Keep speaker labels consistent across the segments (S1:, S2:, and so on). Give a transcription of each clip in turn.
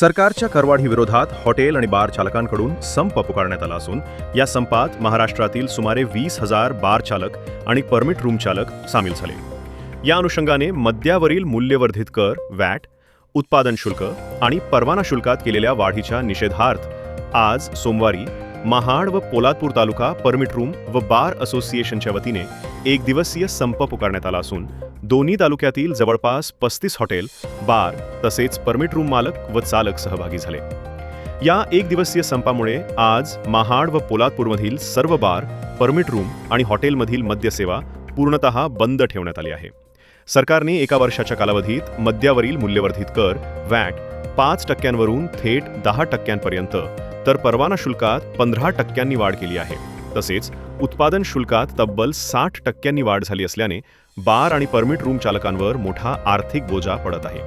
S1: सरकारच्या करवाढी विरोधात हॉटेल आणि बार चालकांकडून संप पुकारण्यात आला असून या संपात महाराष्ट्रातील सुमारे वीस हजार बार चालक आणि परमिट रूम चालक सामील झाले. या अनुषंगाने मद्यावरील मूल्यवर्धित कर वॅट उत्पादन शुल्क आणि परवाना शुल्कात केलेल्या वाढीच्या निषेधार्थ आज सोमवारी महाड व पोलादपूर तालुका परमिट रूम व बार असोसिएशनच्या वतीने एक दिवसीय संप पुकारण्यात आला असून दोन्ही तालुक्यातील जवळपास पस्तीस हॉटेल बार तसेच परमिट रूम मालक व चालक सहभागी झाले. या एक दिवसीय संपामुळे आज महाड व पोलादपूरमधील सर्व बार परमिट रूम आणि हॉटेलमधील मद्यसेवा पूर्णतः बंद ठेवण्यात आली आहे. सरकारने एका वर्षाच्या कालावधीत मद्यावरील मूल्यवर्धित कर वॅट पाच टक्क्यांवरून थेट दहा टक्क्यांपर्यंत तर परवाना शुल्कात पंधरा टक्क्यांनी वाढ केली आहे. तसेच उत्पादन शुल्कात तब्बल साठ टक्क्यांनी वाढ झाली असल्याने बार आणि परमिट रूम चालकांवर मोठा आर्थिक बोजा पडत आहे.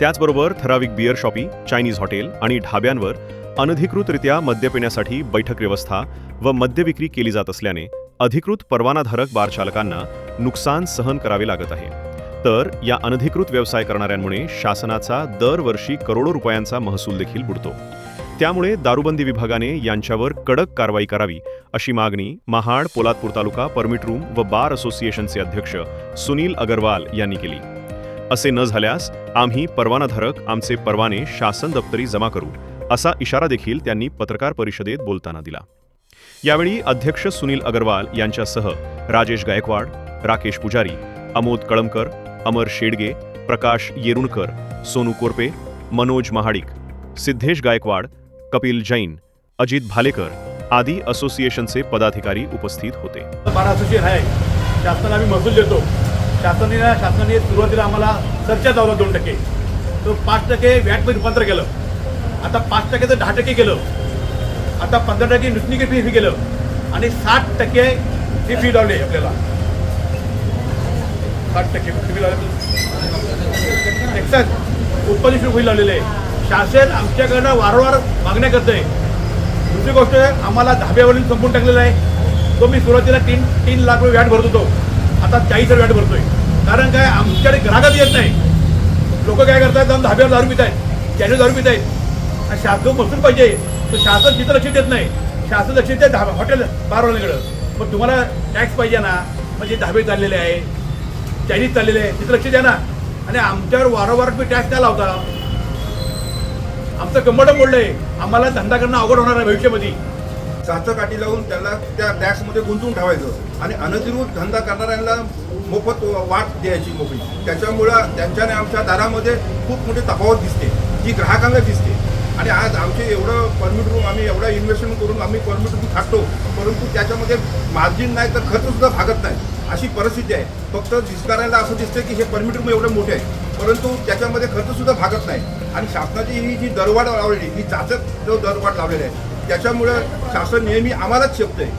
S1: त्याचबरोबर ठराविक बिअर शॉपी चायनीज हॉटेल आणि ढाब्यांवर अनधिकृतरित्या मद्य पिण्यासाठी बैठक व्यवस्था व मद्य विक्री केली जात असल्याने अधिकृत परवानाधारक बार चालकांना नुकसान सहन करावे लागत आहे. तर या अनधिकृत व्यवसाय करणाऱ्यांमुळे शासनाचा दरवर्षी करोडो रुपयांचा महसूल देखील बुडतो. त्यामुळे दारूबंदी विभागाने यांच्यावर कडक कारवाई करावी अशी मागणी महाड पोलादपूर तालुका परमिट रूम व बार असोसिएशनचे अध्यक्ष सुनील अगरवाल यांनी केली. असे न झाल्यास आम्ही परवानाधारक आमचे परवाने शासन दप्तरी जमा करू असा इशारा देखील त्यांनी पत्रकार परिषदेत बोलताना दिला. यावेळी अध्यक्ष सुनील अगरवाल यांच्यासह राजेश गायकवाड राकेश पुजारी अमोद कळमकर अमर शेडगे प्रकाश येरुणकर सोनू कोरपे मनोज महाडिक सिद्धेश गायकवाड कपिल जैन अजित भालेकर आदी असोसिएशनचे पदाधिकारी उपस्थित होते.
S2: बारा असोसिएशन आहे. शासनाला आम्ही महसूल देतो. शासनाने शासनाने सुरुवातीला आम्हाला सरच्या लावला दोन टक्के. तो पाच टक्के व्याटमध्ये रूपांतर केलं. आता पाच टक्क्याचं दहा टक्के केलं. आता पंधरा टक्के नुसनी फी फी केलं. आणि साठ टक्के ही फी लावली आपल्याला. साठ टक्के फी लावली. एक्साइज उत्पादन शुल्क फी लावलेलं आहे. शासन आमच्याकडनं वारंवार मागण्या करतंय. दुसरी गोष्ट आम्हाला धाब्यावरील संपून टाकलेला आहे. तो मी सुरुवातीला तीन तीन लाख रुपये व्याट भरत होतो. आता चाळीस व्याट भरतोय. कारण काय आमच्याकडे ग्राहकच येत नाही. लोक काय करतात जाऊन धाब्यावर दारू पित आहेत त्याने दारू पित आहेत आणि शासन बसून पाहिजे. तर शासन तिथं लक्ष देत नाही. शासन लक्ष देत धाबा हॉटेल बारवाल्याकडं. मग तुम्हाला टॅक्स पाहिजे ना? म्हणजे धाबे चाललेले आहे चायनीज चाललेले आहे तिथं लक्ष द्या ना. आणि आमच्यावर वारंवार तुम्ही टॅक्स द्यायला लावता. आमचं कंबड मोडलंय. आम्हाला धंदा करणं अवघड होणार आहे भविष्यामध्ये.
S3: साचं काठी लावून त्याला त्या टॅक्समध्ये गुंतवून ठेवायचं. आणि अनधिकृत धंदा करणाऱ्यांना मोफत वाट द्यायची मोकळी. त्याच्यामुळं त्यांच्याने आमच्या दारामध्ये खूप मोठी तफावत दिसते. जी ग्राहकांना दिसते. आणि आज आमचे एवढं परमिट रूम आम्ही एवढा इन्व्हेस्टमेंट करून आम्ही परमिट रूम टाकतो परंतु त्याच्यामध्ये मार्जिन नाही तर खर्च सुद्धा भागत नाही. अशी परिस्थिती आहे. फक्त दिसणाऱ्याला असं दिसतं की हे परमिट रूम एवढे मोठे आहे. परंतु त्याच्यामध्ये खर्च सुद्धा भागत नाही. आणि शासनाची ही जी दरवाढ लावलेली ही चाचक जो दरवाढ लावलेली आहे त्याच्यामुळं शासन नेहमी आम्हालाच शेपतंय.